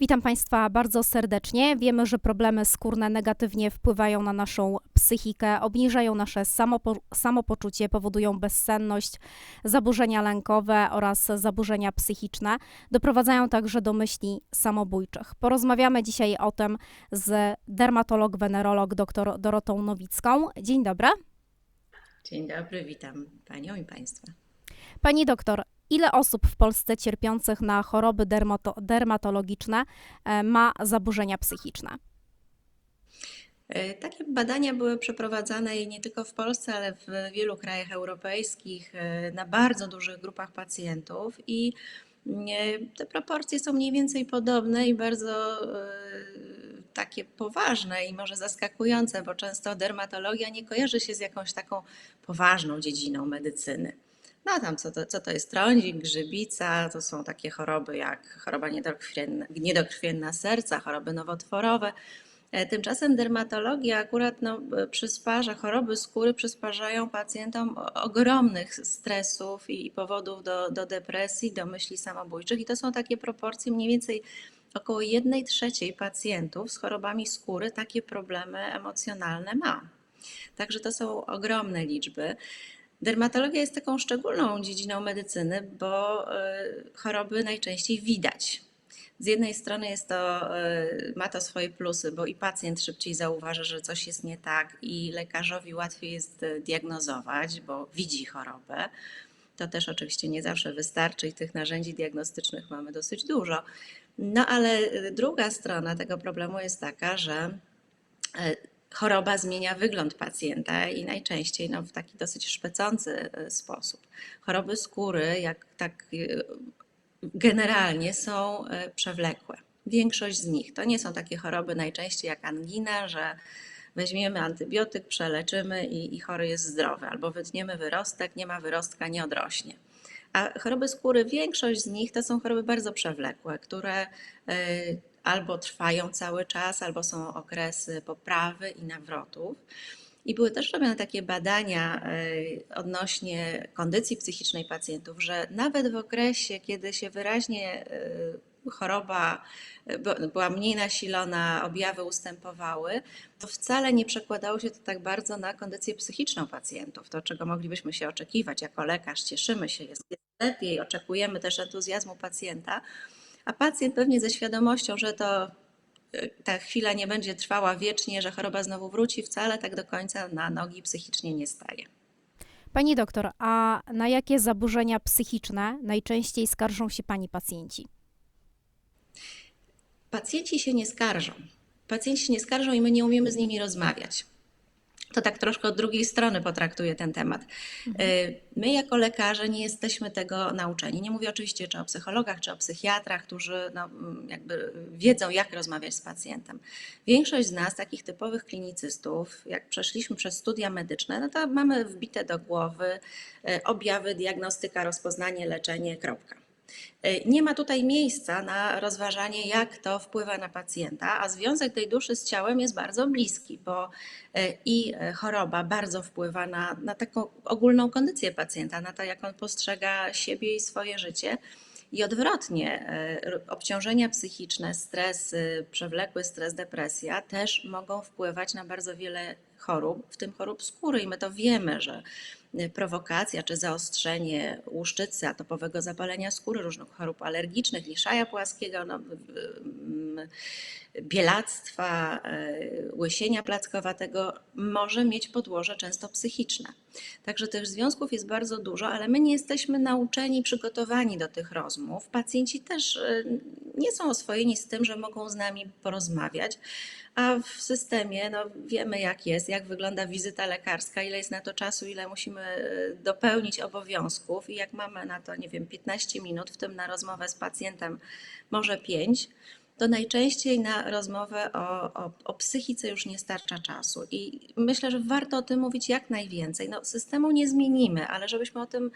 Witam Państwa bardzo serdecznie. Wiemy, że problemy skórne negatywnie wpływają na naszą psychikę, obniżają nasze samopo samopoczucie, powodują bezsenność, zaburzenia lękowe oraz zaburzenia psychiczne. Doprowadzają także do myśli samobójczych. Porozmawiamy dzisiaj o tym z dermatolog-wenerolog dr Dorotą Nowicką. Dzień dobry. Dzień dobry, witam Panią i Państwa. Pani doktor, ile osób w Polsce cierpiących na choroby dermato dermatologiczne e, ma zaburzenia psychiczne? E, Takie badania były przeprowadzane i nie tylko w Polsce, ale w wielu krajach europejskich e, na bardzo dużych grupach pacjentów i e, te proporcje są mniej więcej podobne i bardzo takie poważne i może zaskakujące, bo często dermatologia nie kojarzy się z jakąś taką poważną dziedziną medycyny. No tam co to, co to jest trądzik, grzybica, to są takie choroby jak choroba niedokrwienna, niedokrwienna serca, choroby nowotworowe. E, Tymczasem dermatologia akurat no, e, przysparza, choroby skóry przysparzają pacjentom ogromnych stresów i powodów do, do depresji, do myśli samobójczych i to są takie proporcje mniej więcej około 1 trzeciej pacjentów z chorobami skóry takie problemy emocjonalne ma. Także to są ogromne liczby. Dermatologia jest taką szczególną dziedziną medycyny, bo e, choroby najczęściej widać. Z jednej strony jest to, e, ma to swoje plusy, bo i pacjent szybciej zauważa, że coś jest nie tak, i lekarzowi łatwiej jest e, diagnozować, bo widzi chorobę. To też oczywiście nie zawsze wystarczy i tych narzędzi diagnostycznych mamy dosyć dużo. No ale druga strona tego problemu jest taka, że choroba zmienia wygląd pacjenta i najczęściej no, w taki dosyć szpecący e, sposób. Choroby skóry, jak tak e, generalnie są e, przewlekłe. Większość z nich to nie są takie choroby najczęściej jak angina, że weźmiemy antybiotyk, przeleczymy i, i chory jest zdrowy, albo wytniemy wyrostek, nie ma wyrostka, nie odrośnie. A choroby skóry, większość z nich to są choroby bardzo przewlekłe, które albo trwają cały czas, albo są okresy poprawy i nawrotów. I były też robione takie badania e, odnośnie kondycji psychicznej pacjentów, że nawet w okresie, kiedy się wyraźnie e, choroba e, by- była mniej nasilona, objawy ustępowały, to wcale nie przekładało się to tak bardzo na kondycję psychiczną pacjentów. To, czego moglibyśmy się oczekiwać jako lekarz, cieszymy się, jest lepiej, oczekujemy też entuzjazmu pacjenta, a pacjent pewnie ze świadomością, że to y, ta chwila nie będzie trwała wiecznie, że choroba znowu wróci, wcale tak do końca na nogi psychicznie nie staje. Pani doktor, a na jakie zaburzenia psychiczne najczęściej skarżą się pani pacjenci? Pacjenci się nie skarżą. Pacjenci się nie skarżą i my nie umiemy z nimi rozmawiać. To tak troszkę od drugiej strony potraktuję ten temat. Y, My jako lekarze nie jesteśmy tego nauczeni. Nie mówię oczywiście czy o psychologach, czy o psychiatrach, którzy no, mm, jakby wiedzą, jak rozmawiać z pacjentem. Większość z nas, takich typowych klinicystów, jak przeszliśmy przez studia medyczne, no to mamy wbite do głowy y, objawy, diagnostyka, rozpoznanie, leczenie, kropka. Y, Nie ma tutaj miejsca na rozważanie, jak to wpływa na pacjenta, a związek tej duszy z ciałem jest bardzo bliski, bo y, i y, choroba bardzo wpływa na, na taką ogólną kondycję pacjenta, na to, jak on postrzega siebie i swoje życie. I odwrotnie, obciążenia psychiczne, stres, y, przewlekły stres, depresja też mogą wpływać na bardzo wiele chorób, w tym chorób skóry. I my to wiemy, że prowokacja czy zaostrzenie łuszczycy, atopowego zapalenia skóry, różnych chorób alergicznych, liszaja płaskiego, no, y, y, bielactwa, y, łysienia plackowatego może mieć podłoże często psychiczne. Także tych związków jest bardzo dużo, ale my nie jesteśmy nauczeni, przygotowani do tych rozmów. Pacjenci też y, nie są oswojeni z tym, że mogą z nami porozmawiać, a w systemie no, wiemy jak jest, jak wygląda wizyta lekarska, ile jest na to czasu, ile musimy y, dopełnić obowiązków i jak mamy na to, nie wiem, 15 minut, w tym na rozmowę z pacjentem może 5, to najczęściej na rozmowę o, o, o psychice już nie starcza czasu. I myślę, że warto o tym mówić jak najwięcej. No, systemu nie zmienimy, ale żebyśmy o tym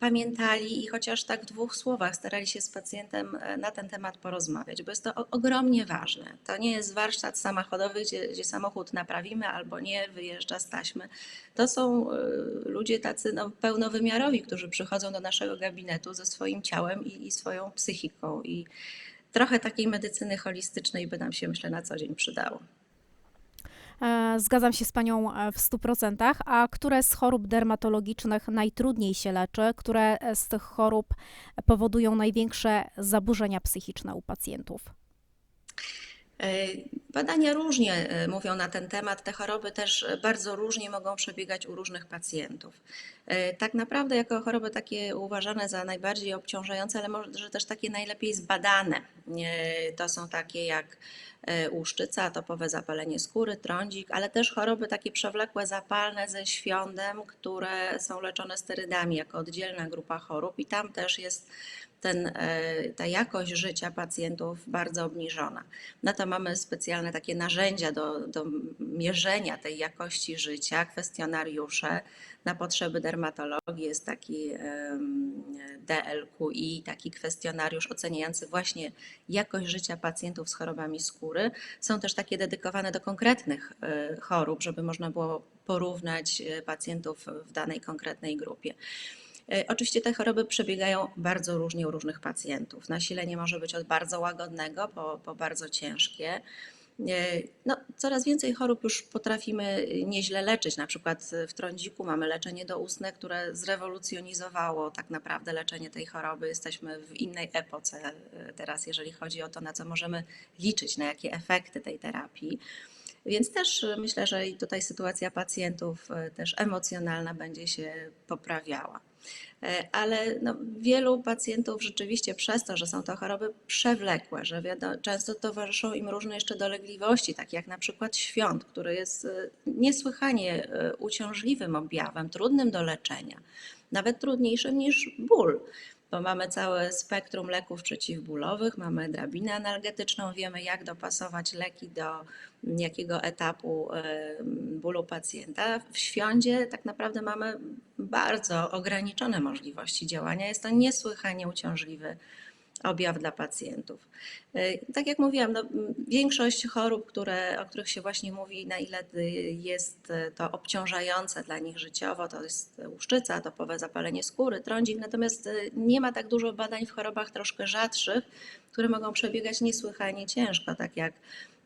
pamiętali i chociaż tak w dwóch słowach starali się z pacjentem e, na ten temat porozmawiać, bo jest to ogromnie ważne. To nie jest warsztat samochodowy, gdzie, gdzie samochód naprawimy albo nie, wyjeżdża z taśmy. To są e, ludzie tacy no, pełnowymiarowi, którzy przychodzą do naszego gabinetu ze swoim ciałem i, i swoją psychiką. I trochę takiej medycyny holistycznej by nam się, myślę, na co dzień przydało. E, Zgadzam się z Panią e, w 100%. A które z chorób dermatologicznych najtrudniej się leczy? Które e, z tych chorób powodują największe zaburzenia psychiczne u pacjentów? E, Badania różnie e, mówią na ten temat. Te choroby też bardzo różnie mogą przebiegać u różnych pacjentów. E, Tak naprawdę, jako choroby takie uważane za najbardziej obciążające, ale może też takie najlepiej zbadane, to są takie jak łuszczyca, atopowe zapalenie skóry, trądzik, ale też choroby takie przewlekłe, zapalne ze świądem, które są leczone sterydami jako oddzielna grupa chorób i tam też jest ten, e, ta jakość życia pacjentów bardzo obniżona. Na to mamy specjalne takie narzędzia do, do mierzenia tej jakości życia, kwestionariusze. Na potrzeby dermatologii jest taki DLQI, taki kwestionariusz oceniający właśnie jakość życia pacjentów z chorobami skóry. Są też takie dedykowane do konkretnych e, chorób, żeby można było porównać e, pacjentów w danej konkretnej grupie. E, Oczywiście te choroby przebiegają bardzo różnie u różnych pacjentów. Nasilenie może być od bardzo łagodnego po, po bardzo ciężkie. E, No, coraz więcej chorób już potrafimy nieźle leczyć. Na przykład w trądziku mamy leczenie doustne, które zrewolucjonizowało tak naprawdę leczenie tej choroby. Jesteśmy w innej epoce e, teraz, jeżeli chodzi o to, na co możemy liczyć, na jakie efekty tej terapii. Więc też myślę, że i tutaj sytuacja pacjentów też emocjonalna będzie się poprawiała. E, Ale no, wielu pacjentów rzeczywiście przez to, że są to choroby przewlekłe, że wiadomo, często towarzyszą im różne jeszcze dolegliwości, takie jak na przykład świąt, który jest e, niesłychanie e, uciążliwym objawem, trudnym do leczenia, nawet trudniejszym niż ból bo mamy całe spektrum leków przeciwbólowych, mamy drabinę analgetyczną, wiemy jak dopasować leki do jakiego etapu bólu pacjenta. W świądzie tak naprawdę mamy bardzo ograniczone możliwości działania. Jest to niesłychanie uciążliwy objaw dla pacjentów. E, Tak jak mówiłam, no, większość chorób, które, o których się właśnie mówi, na ile jest e, to obciążające dla nich życiowo, to jest łuszczyca, atopowe zapalenie skóry, trądzik, natomiast e, nie ma tak dużo badań w chorobach troszkę rzadszych, które mogą przebiegać niesłychanie ciężko, tak jak,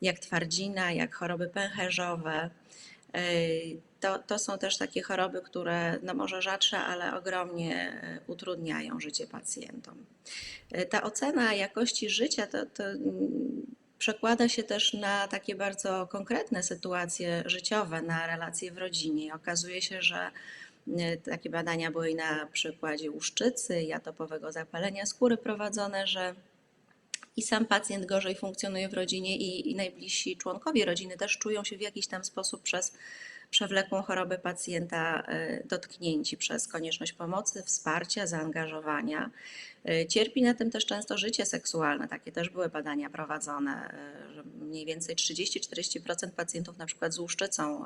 jak twardzina, jak choroby pęcherzowe. To, to są też takie choroby, które no może rzadsze, ale ogromnie e, utrudniają życie pacjentom. E, Ta ocena jakości życia to, to mm, przekłada się też na takie bardzo konkretne sytuacje życiowe, na relacje w rodzinie. I okazuje się, że e, takie badania były i na przykładzie łuszczycy i atopowego zapalenia skóry prowadzone, że i sam pacjent gorzej funkcjonuje w rodzinie i, i najbliżsi członkowie rodziny też czują się w jakiś tam sposób przez przewlekłą chorobę pacjenta e, dotknięci przez konieczność pomocy, wsparcia, zaangażowania. E, Cierpi na tym też często życie seksualne. Takie też były badania prowadzone, e, mniej więcej 30-40% pacjentów na przykład z łuszczycą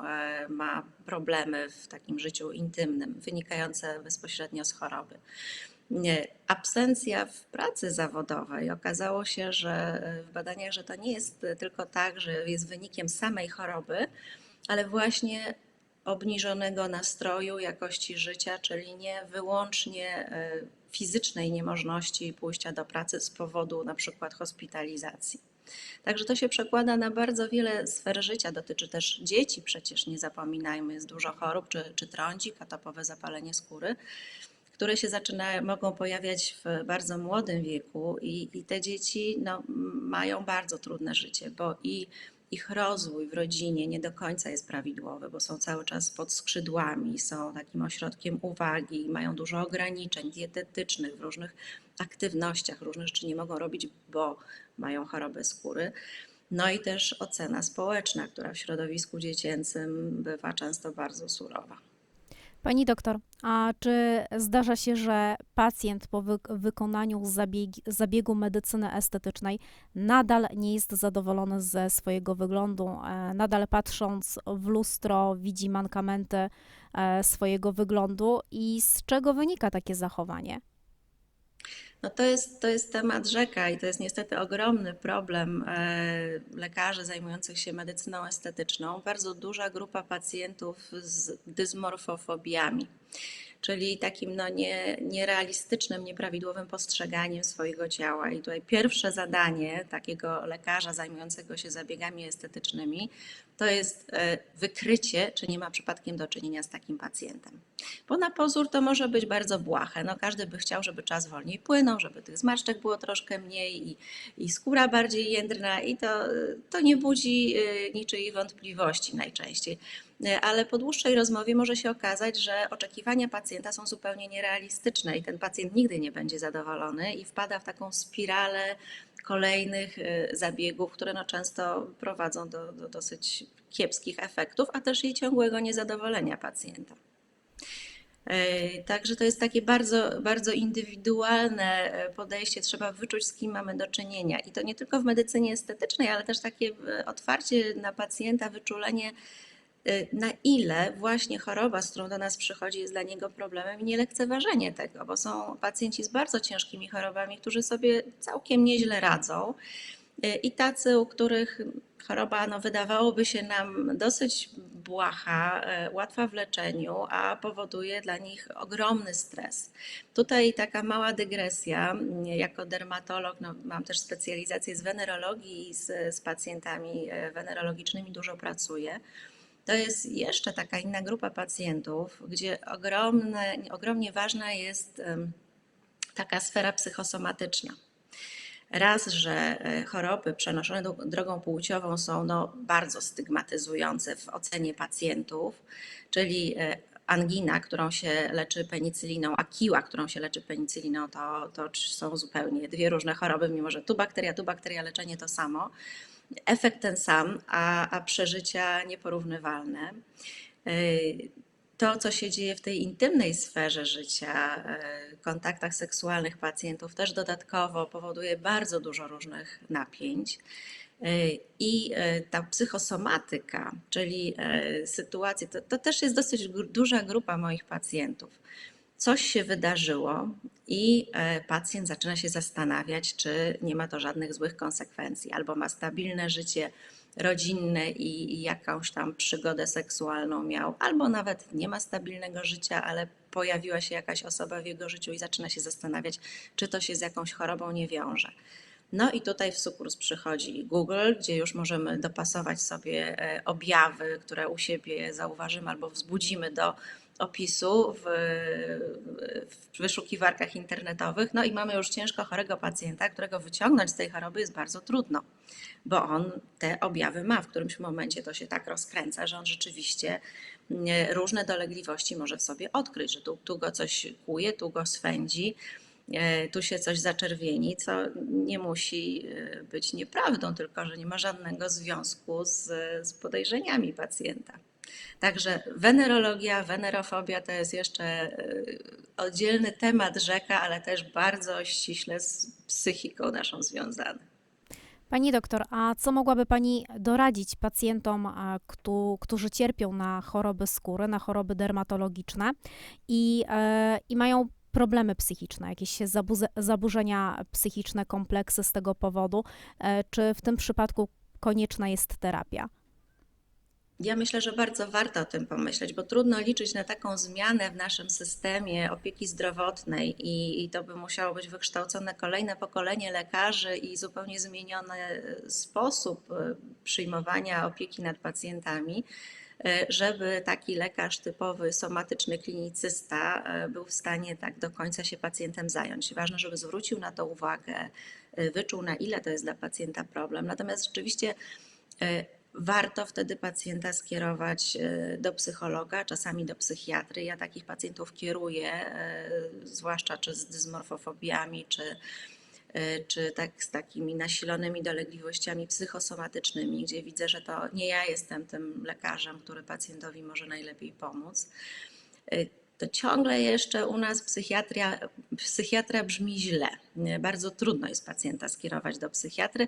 ma problemy w takim życiu intymnym, wynikające bezpośrednio z choroby. Nie, Absencja w pracy zawodowej. Okazało się, że w badaniach, że to nie jest tylko tak, że jest wynikiem samej choroby, ale właśnie obniżonego nastroju, jakości życia, czyli nie wyłącznie e, fizycznej niemożności pójścia do pracy z powodu na przykład hospitalizacji. Także to się przekłada na bardzo wiele sfer życia. Dotyczy też dzieci, przecież nie zapominajmy, jest dużo chorób, czy, czy trądzik, atopowe zapalenie skóry, które się zaczynają, mogą pojawiać w bardzo młodym wieku i, i te dzieci no, mają bardzo trudne życie, bo i ich rozwój w rodzinie nie do końca jest prawidłowy, bo są cały czas pod skrzydłami, są takim ośrodkiem uwagi, mają dużo ograniczeń dietetycznych w różnych aktywnościach, różne rzeczy nie mogą robić, bo mają chorobę skóry. No i też ocena społeczna, która w środowisku dziecięcym bywa często bardzo surowa. Pani doktor, a czy zdarza się, że pacjent po wy wykonaniu zabiegi, zabiegu medycyny estetycznej nadal nie jest zadowolony ze swojego wyglądu, e, nadal patrząc w lustro widzi mankamenty e, swojego wyglądu i z czego wynika takie zachowanie? No to jest, to jest temat rzeka i to jest niestety ogromny problem e, lekarzy zajmujących się medycyną estetyczną. Bardzo duża grupa pacjentów z dysmorfofobiami. Czyli takim no nie, nierealistycznym, nieprawidłowym postrzeganiem swojego ciała. I tutaj pierwsze zadanie takiego lekarza zajmującego się zabiegami estetycznymi to jest e, wykrycie, czy nie ma przypadkiem do czynienia z takim pacjentem. Bo na pozór to może być bardzo błahe. No, każdy by chciał, żeby czas wolniej płynął, żeby tych zmarszczek było troszkę mniej i, i skóra bardziej jędrna i to, to nie budzi e, niczyich wątpliwości najczęściej. E, Ale po dłuższej rozmowie może się okazać, że oczekiwania pacjenta są zupełnie nierealistyczne i ten pacjent nigdy nie będzie zadowolony i wpada w taką spiralę kolejnych e, zabiegów, które no często prowadzą do, do dosyć kiepskich efektów, a też i ciągłego niezadowolenia pacjenta. E, Także to jest takie bardzo, bardzo indywidualne podejście. Trzeba wyczuć, z kim mamy do czynienia. I to nie tylko w medycynie estetycznej, ale też takie otwarcie na pacjenta, wyczulenie, na ile właśnie choroba, z którą do nas przychodzi, jest dla niego problemem i nie lekceważenie tego, bo są pacjenci z bardzo ciężkimi chorobami, którzy sobie całkiem nieźle radzą. E, I tacy, u których choroba no, wydawałoby się nam dosyć błaha, e, łatwa w leczeniu, a powoduje dla nich ogromny stres. Tutaj taka mała dygresja. Jako dermatolog no, mam też specjalizację z wenerologii i z, z pacjentami wenerologicznymi dużo pracuję. To jest jeszcze taka inna grupa pacjentów, gdzie ogromne, ogromnie ważna jest taka sfera psychosomatyczna. Raz, że e, choroby przenoszone drogą płciową są no, bardzo stygmatyzujące w ocenie pacjentów, czyli e, angina, którą się leczy penicyliną, a kiła, którą się leczy penicyliną, to, to są zupełnie dwie różne choroby, mimo że tu bakteria, tu bakteria, leczenie to samo. Efekt ten sam, a, a przeżycia nieporównywalne. E, to, co się dzieje w tej intymnej sferze życia, e, kontaktach seksualnych pacjentów, też dodatkowo powoduje bardzo dużo różnych napięć. E, I e, ta psychosomatyka, czyli e, sytuacje, to, to też jest dosyć duża grupa moich pacjentów. Coś się wydarzyło i pacjent zaczyna się zastanawiać, czy nie ma to żadnych złych konsekwencji, albo ma stabilne życie rodzinne i jakąś tam przygodę seksualną miał, albo nawet nie ma stabilnego życia, ale pojawiła się jakaś osoba w jego życiu i zaczyna się zastanawiać, czy to się z jakąś chorobą nie wiąże. No i tutaj w sukurs przychodzi Google, gdzie już możemy dopasować sobie e, objawy, które u siebie zauważymy albo wzbudzimy do opisu w, w wyszukiwarkach internetowych. No i mamy już ciężko chorego pacjenta, którego wyciągnąć z tej choroby jest bardzo trudno, bo on te objawy ma. W którymś momencie to się tak rozkręca, że on rzeczywiście mm, różne dolegliwości może w sobie odkryć, że tu, tu go coś kłuje, tu go swędzi tu się coś zaczerwieni, co nie musi e, być nieprawdą, tylko że nie ma żadnego związku z, z podejrzeniami pacjenta. Także wenerologia, wenerofobia to jest jeszcze e, oddzielny temat rzeka, ale też bardzo ściśle z psychiką naszą związany. Pani doktor, a co mogłaby Pani doradzić pacjentom, którzy cierpią na choroby skóry, na choroby dermatologiczne i, e, i mają problemy psychiczne, jakieś zaburzenia psychiczne, kompleksy z tego powodu? E, Czy w tym przypadku konieczna jest terapia? Ja myślę, że bardzo warto o tym pomyśleć, bo trudno liczyć na taką zmianę w naszym systemie opieki zdrowotnej i, i to by musiało być wykształcone kolejne pokolenie lekarzy i zupełnie zmieniony sposób e, przyjmowania opieki nad pacjentami, żeby taki lekarz typowy, somatyczny klinicysta e, był w stanie tak do końca się pacjentem zająć. Ważne, żeby zwrócił na to uwagę, e, wyczuł na ile to jest dla pacjenta problem. Natomiast rzeczywiście e, warto wtedy pacjenta skierować e, do psychologa, czasami do psychiatry. Ja takich pacjentów kieruję, e, zwłaszcza czy z dysmorfofobiami, czy, e, czy tak z takimi nasilonymi dolegliwościami psychosomatycznymi, gdzie widzę, że to nie ja jestem tym lekarzem, który pacjentowi może najlepiej pomóc. E, To ciągle jeszcze u nas psychiatria, psychiatra brzmi źle. Nie, Bardzo trudno jest pacjenta skierować do psychiatry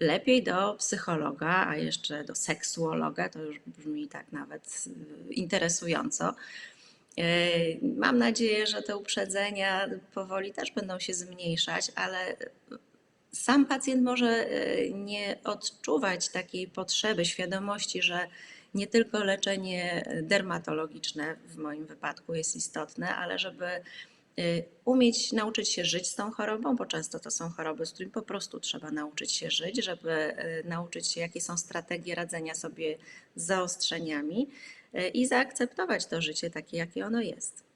lepiej do psychologa, a jeszcze do seksuologa, to już brzmi tak nawet y, interesująco. Y, Mam nadzieję, że te uprzedzenia powoli też będą się zmniejszać, ale sam pacjent może y, nie odczuwać takiej potrzeby, świadomości, że nie tylko leczenie dermatologiczne w moim wypadku jest istotne, ale żeby y, umieć nauczyć się żyć z tą chorobą, bo często to są choroby, z którymi po prostu trzeba nauczyć się żyć, żeby nauczyć się, jakie są strategie radzenia sobie z zaostrzeniami i zaakceptować to życie takie, jakie ono jest.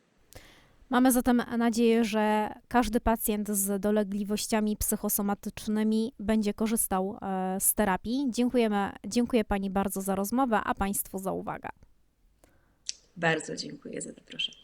Mamy zatem nadzieję, że każdy pacjent z dolegliwościami psychosomatycznymi będzie korzystał e, z terapii. Dziękujemy, dziękuję Pani bardzo za rozmowę, a Państwu za uwagę. Bardzo dziękuję za zaproszenie.